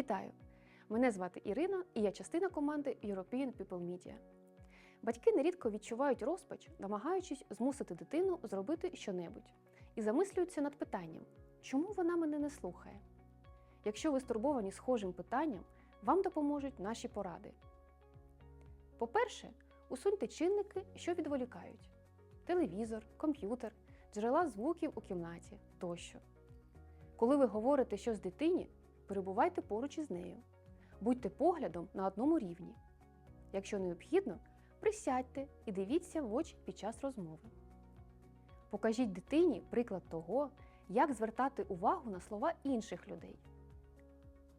Вітаю! Мене звати Ірина і я частина команди European People Media. Батьки нерідко відчувають розпач, намагаючись змусити дитину зробити щонебудь, і замислюються над питанням, чому вона мене не слухає. Якщо ви стурбовані схожим питанням, вам допоможуть наші поради. По-перше, усуньте чинники, що відволікають: телевізор, комп'ютер, джерела звуків у кімнаті тощо. Коли ви говорите щось дитині, перебувайте поруч із нею. Будьте поглядом на одному рівні. Якщо необхідно, присядьте і дивіться в очі під час розмови. Покажіть дитині приклад того, як звертати увагу на слова інших людей.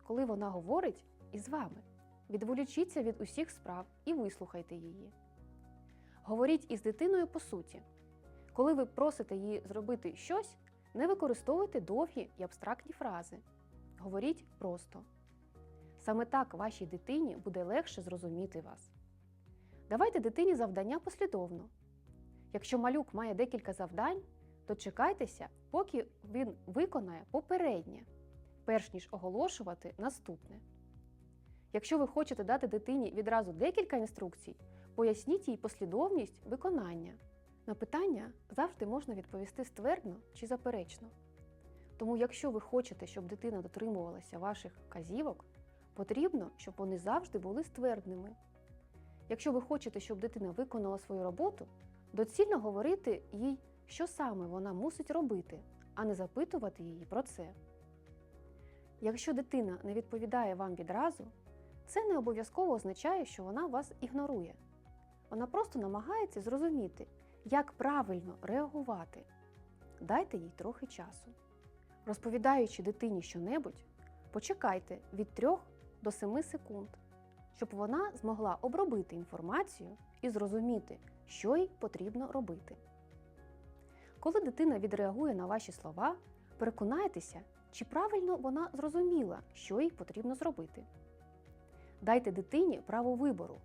Коли вона говорить із вами, відволічіться від усіх справ і вислухайте її. Говоріть із дитиною по суті. Коли ви просите її зробити щось, не використовуйте довгі і абстрактні фрази. Говоріть просто. Саме так вашій дитині буде легше зрозуміти вас. Давайте дитині завдання послідовно. Якщо малюк має декілька завдань, то чекайтеся, поки він виконає попереднє, перш ніж оголошувати наступне. Якщо ви хочете дати дитині відразу декілька інструкцій, поясніть їй послідовність виконання. На питання завжди можна відповісти ствердно чи заперечно. Тому, якщо ви хочете, щоб дитина дотримувалася ваших вказівок, потрібно, щоб вони завжди були ствердними. Якщо ви хочете, щоб дитина виконала свою роботу, доцільно говорити їй, що саме вона мусить робити, а не запитувати її про це. Якщо дитина не відповідає вам відразу, це не обов'язково означає, що вона вас ігнорує. Вона просто намагається зрозуміти, як правильно реагувати. Дайте їй трохи часу. Розповідаючи дитині щонебудь, почекайте від 3 до 7 секунд, щоб вона змогла обробити інформацію і зрозуміти, що їй потрібно робити. Коли дитина відреагує на ваші слова, переконайтеся, чи правильно вона зрозуміла, що їй потрібно зробити. Дайте дитині право вибору.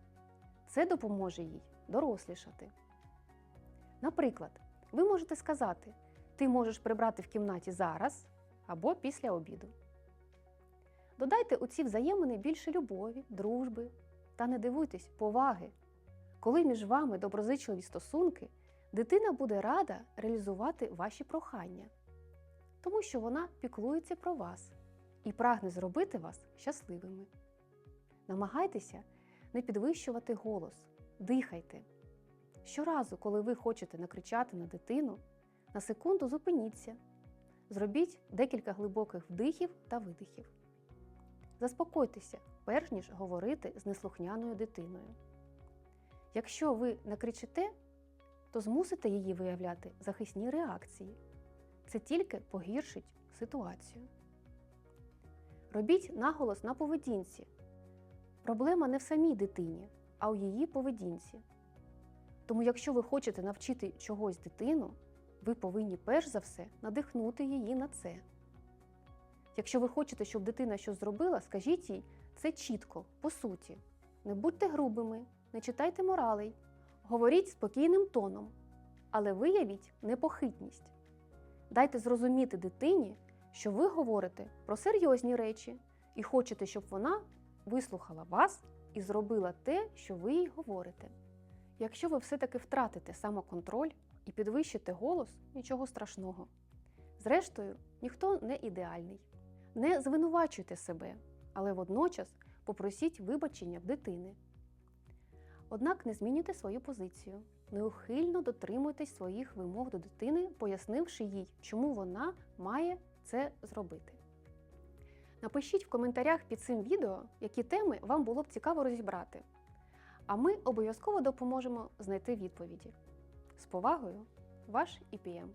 Це допоможе їй дорослішати. Наприклад, ви можете сказати: ти можеш прибрати в кімнаті зараз або після обіду. Додайте у ці взаємини більше любові, дружби та не дивуйтесь поваги. Коли між вами доброзичливі стосунки, дитина буде рада реалізувати ваші прохання, тому що вона піклується про вас і прагне зробити вас щасливими. Намагайтеся не підвищувати голос, дихайте. Щоразу, коли ви хочете накричати на дитину, на секунду зупиніться. Зробіть декілька глибоких вдихів та видихів. Заспокойтеся, перш ніж говорити з неслухняною дитиною. Якщо ви накричите, то змусите її виявляти захисні реакції. Це тільки погіршить ситуацію. Робіть наголос на поведінці. Проблема не в самій дитині, а у її поведінці. Тому, якщо ви хочете навчити чогось дитину, ви повинні перш за все надихнути її на це. Якщо ви хочете, щоб дитина щось зробила, скажіть їй це чітко, по суті. Не будьте грубими, не читайте моралей, говоріть спокійним тоном, але виявіть непохитність. Дайте зрозуміти дитині, що ви говорите про серйозні речі і хочете, щоб вона вислухала вас і зробила те, що ви їй говорите. Якщо ви все-таки втратите самоконтроль і підвищите голос, нічого страшного. Зрештою, ніхто не ідеальний. Не звинувачуйте себе, але водночас попросіть вибачення в дитини. Однак не змінюйте свою позицію. Неухильно дотримуйтесь своїх вимог до дитини, пояснивши їй, чому вона має це зробити. Напишіть в коментарях під цим відео, які теми вам було б цікаво розібрати. А ми обов'язково допоможемо знайти відповіді. З повагою, ваш ІПМ.